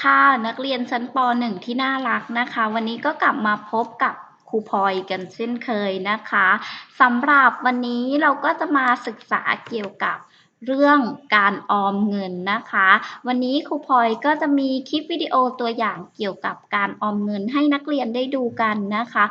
ค่ะนักเรียนชั้นป .1 ที่น่ารักนะคะ วันนี้ก็กลับมาพบกับครูพลอยกันเช่นเคยนะคะสำหรับวันนี้เราก็จะมาศึกษาเกี่ยวกับเรื่องการออมเงินนะคะ วันนี้ครูพลอยก็จะมีคลิปวิดีโอตัวอย่างเกี่ยวกับการออมเงินให้นักเรียนได้ดูกันนะคะ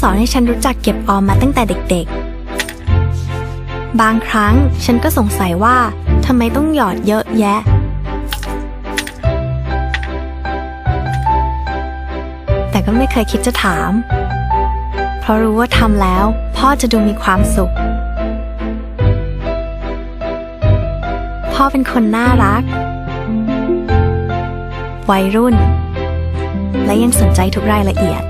สอนให้ฉันรู้จักเก็บออมมาตั้งแต่เด็กๆ บางครั้งฉันก็สงสัยว่าทำไมต้องหยอดเยอะแยะ แต่ก็ไม่เคยคิดจะถาม เพราะรู้ว่าทำแล้ว พ่อจะดูมีความสุข พ่อเป็นคนน่ารัก วัยรุ่น และยังสนใจทุกรายละเอียด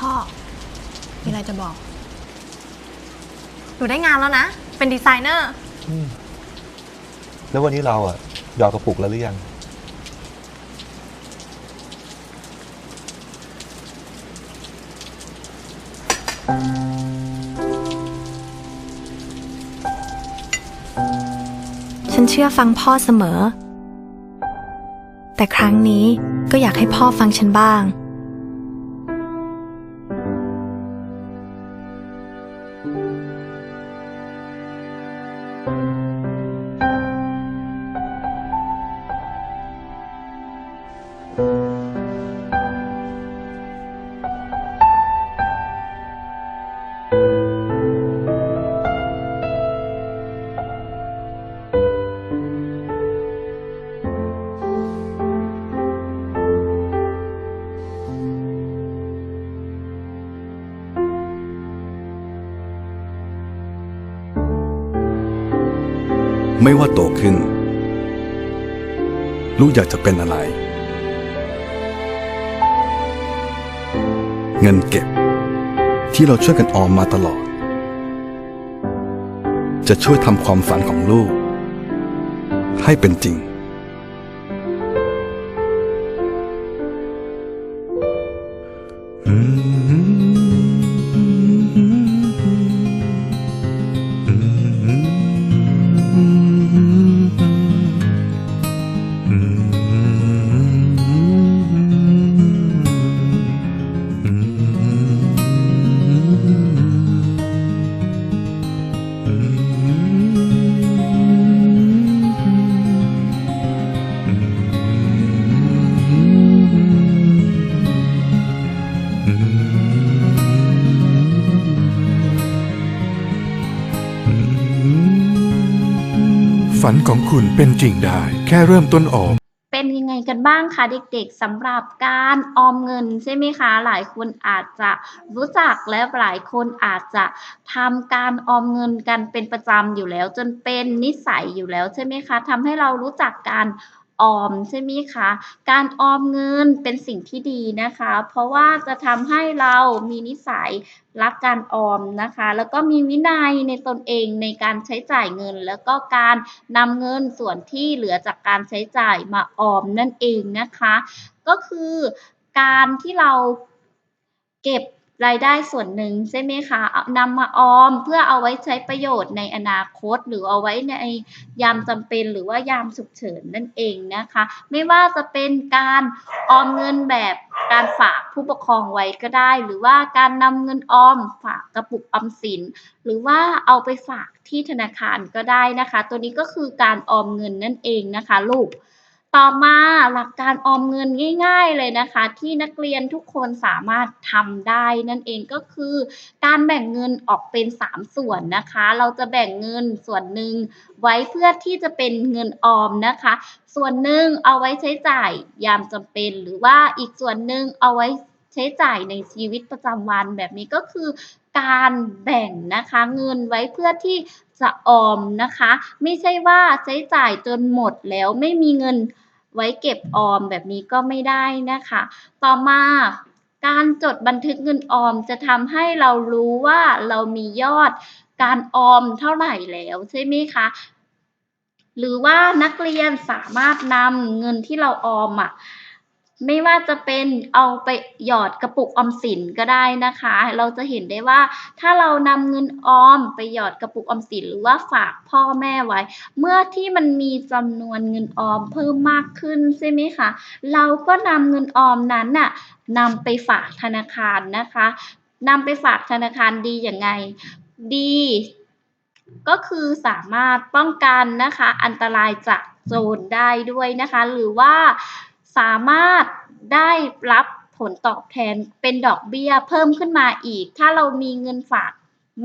พ่อ มีอะไรจะบอก หนูได้งานแล้วนะ เป็นดีไซเนอร์ แล้ววันนี้เราอะหยอดกระปุกแล้วหรือยัง ฉันเชื่อฟังพ่อเสมอ แต่ครั้งนี้ก็อยากให้พ่อฟังฉันบ้าง ไม่ว่าโตขึ้น ลูกอยากจะเป็นอะไร เงินเก็บ ที่เราช่วยกันออมมาตลอด จะช่วยทำความฝันของลูก ให้เป็นจริง ฝันของคุณเป็นจริงได้ แค่เริ่มต้นออม เป็นยังไงกันบ้างคะเด็กๆสำหรับการออมเงินใช่ไหมคะ หลายคนอาจจะรู้จักและหลายคนอาจจะทำการออมเงินกันเป็นประจำอยู่แล้ว จนเป็นนิสัยอยู่แล้วใช่ไหมคะทำให้เรารู้จักการ ออมใช่ไหมคะ การออมเงินเป็นสิ่งที่ดีนะคะ เพราะว่าจะทำให้เรามีนิสัยรักการออมนะคะ แล้วก็มีวินัยในตนเองในการใช้จ่ายเงิน แล้วก็การนำเงินส่วนที่เหลือจากการใช้จ่ายมาออมนั่นเองนะคะ ก็คือการที่เราเก็บ รายได้ส่วนหนึ่งใช่ไหมคะนำมาออมเพื่อเอาไว้ใช้ประโยชน์ในอนาคต หรือเอาไว้ในยามจำเป็นหรือว่ายามฉุกเฉินนั่นเองนะคะ ไม่ว่าจะเป็นการออมเงินแบบการฝากผู้ปกครองไว้ก็ได้ หรือว่าการนำเงินออมฝากกระปุกออมสิน หรือว่าเอาไปฝากที่ธนาคารก็ได้นะคะ ตัวนี้ก็คือการออมเงินนั่นเองนะคะลูก ต่อมาหลักการออมเงินง่ายๆเลยนะคะ ที่นักเรียนทุกคนสามารถทำได้นั่นเองก็คือ การแบ่งเงินออกเป็น 3 ส่วนนะคะ เราจะแบ่งเงินส่วนหนึ่งไว้เพื่อที่จะเป็นเงินออมนะคะ ส่วนหนึ่งเอาไว้ใช้จ่ายยามจำเป็น หรือว่าอีกส่วนหนึ่งเอาไว้ใช้จ่ายในชีวิตประจำวันแบบนี้ก็คือการแบ่งนะคะเงินไว้เพื่อที่จะออมนะคะ ไม่ใช่ว่าใช้จ่ายจนหมดแล้วไม่มีเงิน ไว้เก็บออมแบบนี้ก็ไม่ได้นะคะ ต่อมาการจดบันทึกเงินออมจะทำให้เรารู้ว่าเรามียอดการออมเท่าไหร่แล้วใช่ไหมคะหรือว่านักเรียนสามารถนำเงินที่เราออมอะ ไม่ว่าจะเป็นเอาไปหยอดกระปุกออมสินก็ได้นะคะ เราจะเห็นได้ว่าถ้าเรานำเงินออมไปหยอดกระปุกออมสินหรือว่าฝากพ่อแม่ไว้ เมื่อที่มันมีจำนวนเงินออมเพิ่มมากขึ้นใช่ไหมคะเราก็นำเงินออมนั้นน่ะนำไปฝากธนาคารนะคะนำไปฝากธนาคารดีอย่างไงดี ก็คือสามารถป้องกันนะคะ อันตรายจากโจรได้ด้วยนะคะ หรือว่า สามารถได้รับผลตอบแทนเป็นดอกเบี้ยเพิ่มขึ้นมาอีก ถ้าเรามีเงินฝาก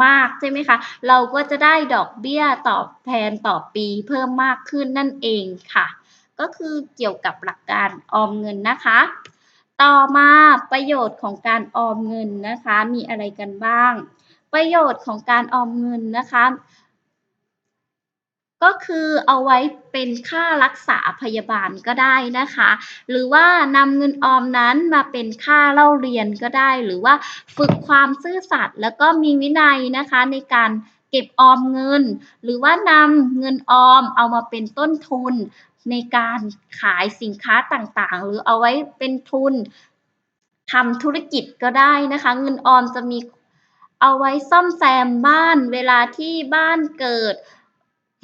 มากใช่ไหมคะ เราก็จะได้ดอกเบี้ยตอบแทนต่อปีเพิ่มมากขึ้นนั่นเองค่ะ ก็คือเกี่ยวกับหลักการออมเงินนะคะ ต่อมาประโยชน์ของการออมเงินนะคะ มีอะไรกันบ้าง ประโยชน์ของการออมเงินนะคะ ก็คือเอาไว้เป็นค่ารักษาพยาบาลก็ได้นะคะ หรือว่านำเงินออมนั้นมาเป็นค่าเล่าเรียนก็ได้ หรือว่าฝึกความซื่อสัตย์แล้วก็มีวินัยนะคะในการเก็บออมเงิน หรือว่านำเงินออมเอามาเป็นต้นทุนในการขายสินค้าต่างๆ หรือเอาไว้เป็นทุนทำธุรกิจก็ได้นะคะ เงินออมจะมีเอาไว้ซ่อมแซมบ้านเวลาที่บ้านเกิด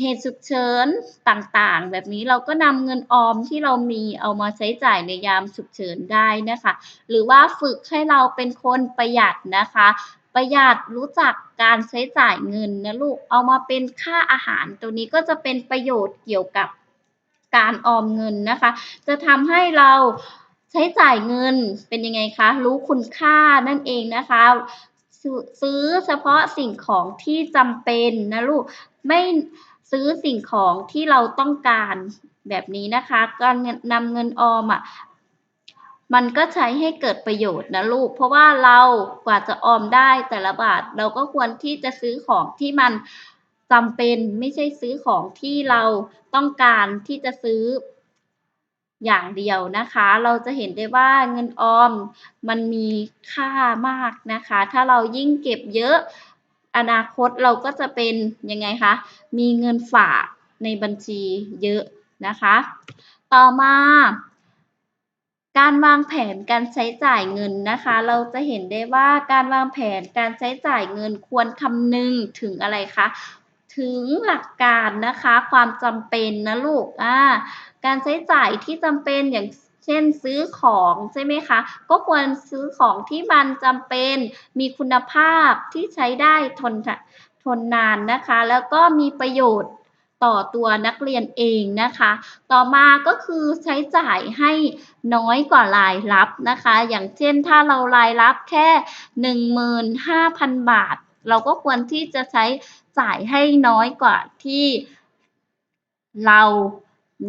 เหตุฉุกเฉินต่างๆ แบบนี้เราก็นำเงินออมที่เรามีเอามาใช้จ่ายในยามฉุกเฉินได้นะคะ หรือว่าฝึกให้เราเป็นคนประหยัดนะคะ ประหยัดรู้จักการใช้จ่ายเงินนะลูกเอามาเป็นค่าอาหาร ตัวนี้ก็จะเป็นประโยชน์เกี่ยวกับการออมเงินนะคะ จะทำให้เราใช้จ่ายเงินเป็นยังไงคะ รู้คุณค่านั่นเองนะคะ ซื้อเฉพาะสิ่งของที่จำเป็นนะลูกไม่ ซื้อสิ่งของที่เราต้องการแบบนี้นะคะ การนนำเงินออมอะมันก็ใช้ให้เกิดประโยชน์นะลูก เพราะว่าเรากว่าจะออมได้แต่ละบาท เราก็ควรที่จะซื้อของที่มันจำเป็นไม่ใช่ซื้อของที่เราต้องการที่จะซื้ออย่างเดียวนะคะ เราจะเห็นได้ว่าเงินออมมันมีค่ามากนะคะ ถ้าเรายิ่งเก็บเยอะ อนาคตเราก็จะเป็นยังไงคะมีเงินฝากในบัญชีเยอะนะคะ ต่อมาการวางแผนการใช้จ่ายเงินนะคะ เราจะเห็นได้ว่าการวางแผนการใช้จ่ายเงินควรคำนึงถึงอะไรคะ ถึงหลักการนะคะ ความจำเป็นนะลูกอ่าการใช้จ่ายที่จำเป็นอย่าง เช่นซื้อของใช่ไหมคะ ก็ควรซื้อของที่มันจำเป็น มีคุณภาพที่ใช้ได้ทนทนนานนะคะ แล้วก็มีประโยชน์ต่อตัวนักเรียนเองนะคะ ต่อมาก็คือใช้จ่ายให้น้อยกว่ารายรับนะคะ อย่างเช่นถ้าเรารายรับแค่หนึ่งหมื่นห้าพันบาท เราก็ควรที่จะใช้จ่ายให้น้อยกว่าที่เรา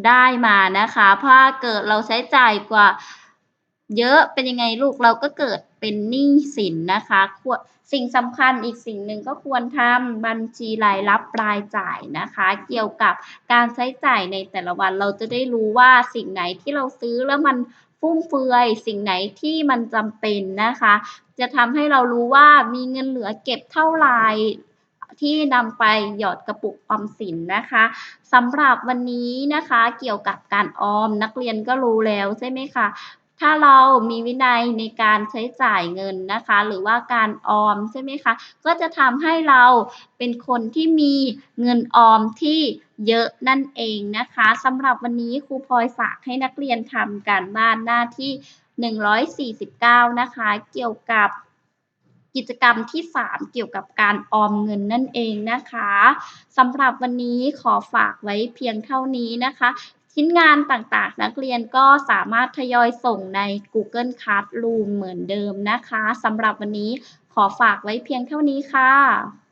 ได้มานะคะพาะถ้าเกิดเราใช้จ่ายกว่าเยอะเป็นยังไงลูกเราก็เกิดเป็นหนี้สินนะคะควรสิ่งสำคัญอีกสิ่งหนึ่งก็ควรทำบัญชีรายรับรายจ่ายนะคะ เกี่ยวกับการใช้จ่ายในแต่ละวันเราจะได้รู้ว่าสิ่งไหนที่เราซื้อแล้วมันฟุ่มเฟือย สิ่งไหนที่มันจำเป็นนะคะ จะทำให้เรารู้ว่ามีเงินเหลือเก็บเท่าไหร่ ที่นำไปหยอดกระปุกออมสินนะคะสำหรับวันนี้นะคะเกี่ยวกับการออมนักเรียนก็รู้แล้วใช่ไหมคะถ้าเรามีวินัยในการใช้จ่ายเงินนะคะ หรือว่าการออมใช่ไหมคะ ก็จะทำให้เราเป็นคนที่มีเงินออมที่เยอะนั่นเองนะคะสำหรับวันนี้ครูพลอยฝากให้นักเรียนทำการบ้านหน้าที่ 149 นะคะ เกี่ยวกับ กิจกรรมที่ 3 เกี่ยวกับการออมเงินนั่นเองนะคะสำหรับวันนี้ขอฝากไว้เพียงเท่านี้นะคะ ชิ้นงานต่างๆ นักเรียนก็สามารถทยอยส่งใน Google Classroom เหมือนเดิมนะคะสำหรับวันนี้ขอฝากไว้เพียงเท่านี้ค่ะ